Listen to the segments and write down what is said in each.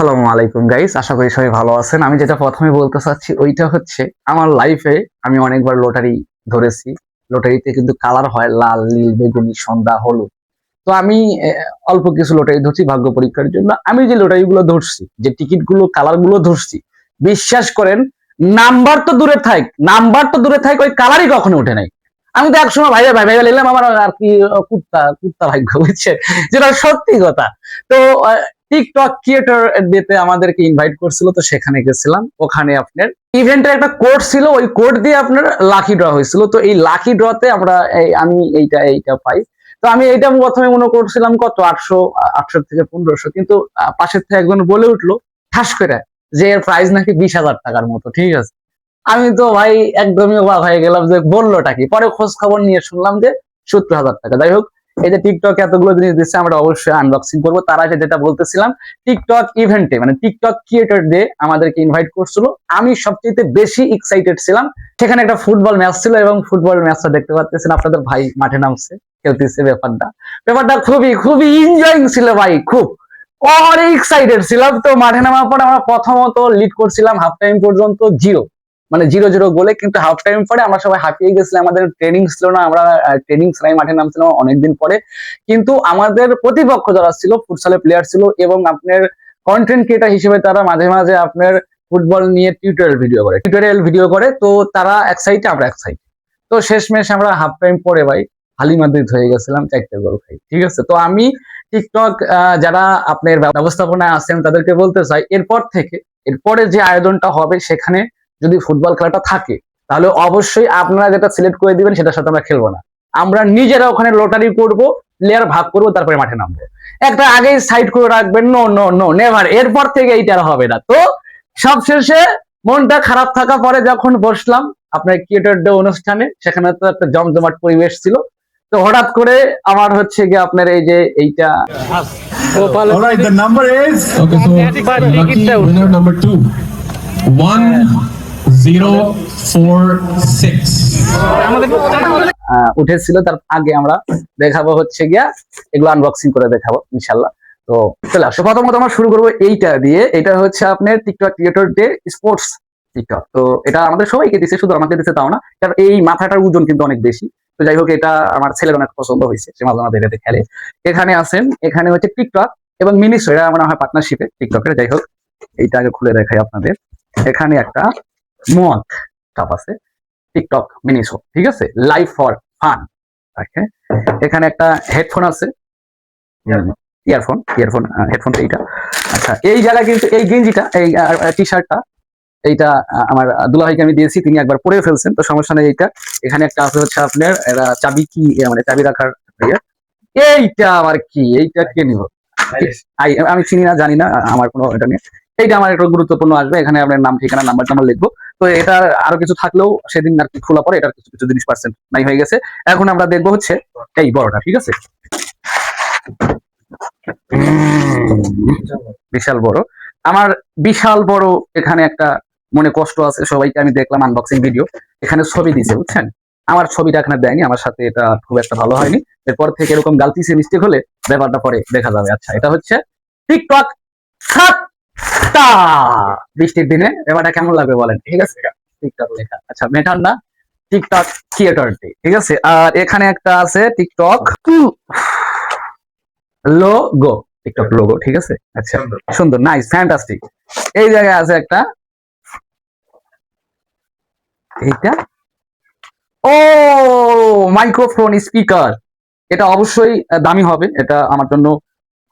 আসসালামু আলাইকুম গাইস আশা করি সবাই ভালো আছেন। আমি যেটা প্রথমে বলতে চাচ্ছি, ওইটা হচ্ছে, আমার লাইফে আমি অনেকবার লটারি ধরেছি। লটারিতে কিন্তু কালার হয় লাল, নীল, বেগুনি, সন্ধ্যা, হলুদ। তো আমি অল্প কিছু লটারি ধরছি ভাগ্য পরীক্ষার জন্য। আমি যে লটারি গুলো ধরছি, যে টিকিটগুলো কালারগুলো ধরছি, বিশ্বাস করেন নাম্বার তো দূরে থাক নাম্বার তো দূরে থাক, ওই কালারই কখনো উঠে নাই। আমি তো একসময় ভাই ভাই ভাই নিলাম, আমার আর কি, কুত্তা কুত্তা ভাগ্য বুঝছে যেটা সত্যি কথা। তো টিকটক ক্রিয়েটর ডেতে আমাদেরকে ইনভাইট করছিল, তো সেখানে গেছিলাম। ওখানে আপনার ইভেন্টের একটা কোড ছিল, ওই কোড দিয়ে আপনার লাকি ড্র হয়েছিল। তো এই লাকি ড্রতে আমরা আমি এইটা এইটা পাই। তো আমি এইটা প্রথমে মনে করছিলাম, কত? আটশো আটশো থেকে পনেরোশো। কিন্তু পাশের থেকে একজন বলে উঠল, ঠাস করে, যে এর প্রাইস নাকি বিশ হাজার টাকার মতো, ঠিক আছে? আমি তো ভাই একদমই অবাক হয়ে গেলাম যে বললোটা কি? পরে খোঁজ খবর নিয়ে শুনলাম যে সত্তর হাজার টাকা। যাই হোক এই যে টিকটক এতগুলো জিনিস দিচ্ছে, আমরা অবশ্যই আনবক্সিং করব। তার আগে যেটা বলতেছিলাম টিকটক ইভেন্টে মানে টিকটক ক্রিয়েটর ডে আমাদেরকে ইনভাইট করছিল। আমি সবচেয়ে বেশি এক্সাইটেড ছিলাম। সেখানে একটা ফুটবল ম্যাচ ছিল এবং ফুটবল ম্যাচটা দেখতে পাচ্ছেন আপনাদের ভাই মাঠে নামছে, খেলতেছে ব্যাপারটা। ব্যাপারটা খুবই খুবই এনজয়িং ছিল ভাই, খুব। অনেক এক্সাইটেড ছিলাম তো, মাঠে নামার পর আমরা প্রথমত লিড করছিলাম হাফ টাইম পর্যন্ত জিরো মানে জিরো জিরো গোলে কিন্তু হাফ টাইম পরে আমরা সবাই হাঁপিয়ে গেছিলাম, আমাদের ট্রেনিং ছিল না, আমরা ট্রেনিং ছাড়াই মাঠে নামছিলাম অনেকদিন পরে। কিন্তু আমাদের প্রতিপক্ষ যারা ছিল ফুটসালের প্লেয়ার ছিল এবং আপনার কন্টেন্ট ক্রিয়েটার হিসেবে তারা মাঝে মাঝে আপনার ফুটবল নিয়ে টিউটোরিয়াল ভিডিও করে টিউটোরিয়াল ভিডিও করে। তো তারা এক সাইডে আমরা এক সাইডে তো শেষমেশ আমরা হাফ টাইম পরে ভাই হালিমাদ্রিদ হয়ে গেছিলাম, চারটে গোল খাই, ঠিক আছে? তো আমি টিকটক যারা আপনার ব্যবস্থাপনায় আছেন তাদেরকে বলতে চাই, এরপর থেকে, এরপরে যে আয়োজনটা হবে সেখানে যদি ফুটবল খেলাটা থাকে তাহলে অবশ্যই আপনারা যেটা সিলেক্ট করে দিবেন সেটার সাথে আমরা খেলব না। আমরা নিজেরা ওখানে লটারি করব প্লেয়ার ভাগ করব তারপরে মাঠে নামবো। একটা আগেই সাইড করে রাখবেন নো নো নো নেভার এরপর থেকে এইটা হবে না। তো সব শেষে মনটা খারাপ থাকা পরে যখন বসলাম আপনার ক্রিকেটার ডে অনুষ্ঠানে সেখানে তো একটা জমজমাট পরিবেশ ছিল। তো হঠাৎ করে আমার হচ্ছে গিয়ে আপনার এই যে এইটা নাম্বার ইজ নাম্বার 2 উঠেছিল, তার আগে আমরা দেখাবো হচ্ছে গিয়া, এগুলো আনবক্সিং করে দেখাবো, ইনশাল্লাহ। তো চলে আসো প্রথমত আমরা শুরু করব এইটা দিয়ে। এটা হচ্ছে আপনার TikTok creator day sports TikTok তো এটা আমাদের সবাইকে দিচ্ছে শুধু আমাকে দিচ্ছে তাও না, কারণ এই মাথাটার ওজন কিন্তু অনেক বেশি। তো যাই হোক, এটা আমার ছেলের অনেক পছন্দ হয়েছে, সে মাঝে মাঝে খেলে। এখানে আছেন, এখানে হচ্ছে টিকটক এবং মিনিসো এটা আমার হয় পার্টনারশিপে টিকটকের যাই হোক, এইটা আগে খুলে দেখাই আপনাদের। এখানে একটা মগ কাপ আছে। টিকটক মিনি শো ঠিক আছে? লাইভ ফর ফান ওকে এখানে একটা হেডফোন আছে। ইয়ারফোন ইয়ারফোন হেডফোন এইটা। আচ্ছা এই জায়গায় কিন্তু এই গেঞ্জিটা এই টি শার্টটা এইটা আমার দুলাভাইকে আমি দিয়েছি তিনি একবার পরে ফেলছেন তো সমস্যা নেই এইটা। এখানে একটা আছে হচ্ছে আপনার এরা চাবি কি মানে চাবি রাখার ইয়ে। এইটা আমার কি এইটা কে নিব আমি চিনি না জানি না আমার কোনো এটা নিয়ে এইটা আমার একটু গুরুত্বপূর্ণ আসবে, এখানে আপনার নাম, ঠিকানা নাম্বার টাম্বার লিখব। তো এটা আরও কিছু থাকলেও সেদিন আর কি খোলা পরে এটার কিছু কিছু জিনিস পার্সেন্ট নাই হয়ে গেছে। এখন আমরা দেখব হচ্ছে এই বড়টা, ঠিক আছে? বিশাল বড়। আমার বিশাল বড় এখানে একটা মনে কষ্ট আছে, সবাইকে আমি দেখলাম আনবক্সিং ভিডিও এখানে ছবি দিছে, বুঝছেন? আমার ছবিটা এখানে দেয়নি, আমার সাথে এটা খুব একটা ভালো হয়নি। এরপর থেকে এরকম গালতিসে মিস্টেক হলে ব্যাপারটা পরে দেখা যাবে। আচ্ছা এটা হচ্ছে টিকটক বৃষ্টির দিনে ব্যাপারটা কেমন লাগবে বলেন? ঠিক আছে। টিকটক লেখা। আচ্ছা মেটার না? টিকটক ক্রিয়েটর ডে ঠিক আছে? আর এখানে একটা আছে টিকটক লোগো। টিকটক লোগো ঠিক আছে? আচ্ছা সুন্দর। নাইস ফ্যান্টাস্টিক এই জায়গায় আছে একটা এইটা? ও মাইক্রোফোন স্পিকার এটা অবশ্যই দামি হবে। এটা আমার জন্য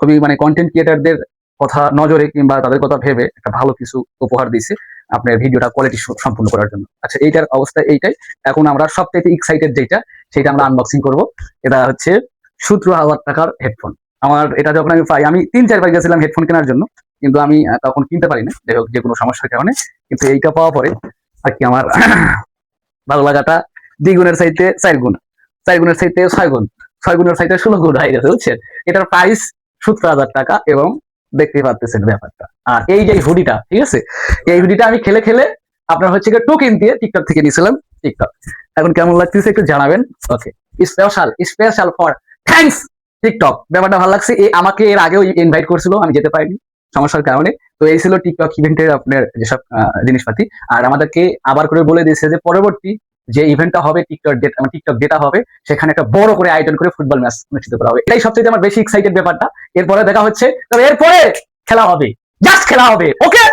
খুবই মানে কন্টেন্ট ক্রিয়েটারদের কথা নজরে কিংবা তাদের কথা ভেবে একটা ভালো কিছু উপহার দিয়েছে আপনার ভিডিওটা কোয়ালিটি সম্পূর্ণ করার জন্য। আচ্ছা এইটার অবস্থা এইটাই। এখন আমরা সবথেকে এক্সাইটেড যেটা, সেটা আমরা আনবক্সিং করব। এটা হচ্ছে সতেরো হাজার টাকার হেডফোন আমার এটা যখন আমি পাই আমি তিন চারবার গেছিলাম হেডফোন কেনার জন্য, কিন্তু আমি তখন কিনতে পারি না যাই হোক, যে কোনো সমস্যার কারণে। কিন্তু এইটা পাওয়া পরে আর কি আমার ভালো লাগাটা দ্বিগুণের চাইতে চার গুণ। চার গুণের চাইতে ছয় গুণ। ছয় গুণের চাইতে ষোলো গুণ হয়ে গেছে, বুঝছেন? এটার প্রাইস সতেরো হাজার টাকা এবং দেখতে পাচ্ছেন ব্যাপারটা। আর এই যে হুডিটা ঠিক আছে? এই হুডিটা আমি খেলে খেলে আপনার হচ্ছে গিয়ে টোকেন দিয়ে টিকটক থেকে নিয়েছিলাম টিকটক এখন কেমন লাগতেছে একটু জানাবেন? Okay special special for thanks TikTok ব্যাপারটা ভালো লাগছে, এ আমাকে এর আগেও ইনভাইট করছিল, আমি যেতে পারিনি সমস্যার কারণে। তো এই ছিল টিকটক ইভেন্টের আপনার যেসব জিনিসপাতি। আর আমাদেরকে আবার করে বলে দিয়েছে যে পরবর্তী যে ইভেন্টটা হবে টিকটক ডেট টিকটক ডেটা হবে, সেখানে একটা বড় করে আয়োজন করে ফুটবল ম্যাচ অনুষ্ঠিত করা হবে। এটাই সবচেয়ে আমার বেশি এক্সাইটেড ব্যাপারটা। এরপরে দেখা হচ্ছে, তবে এরপরে খেলা হবে। জাস্ট খেলা হবে ওকে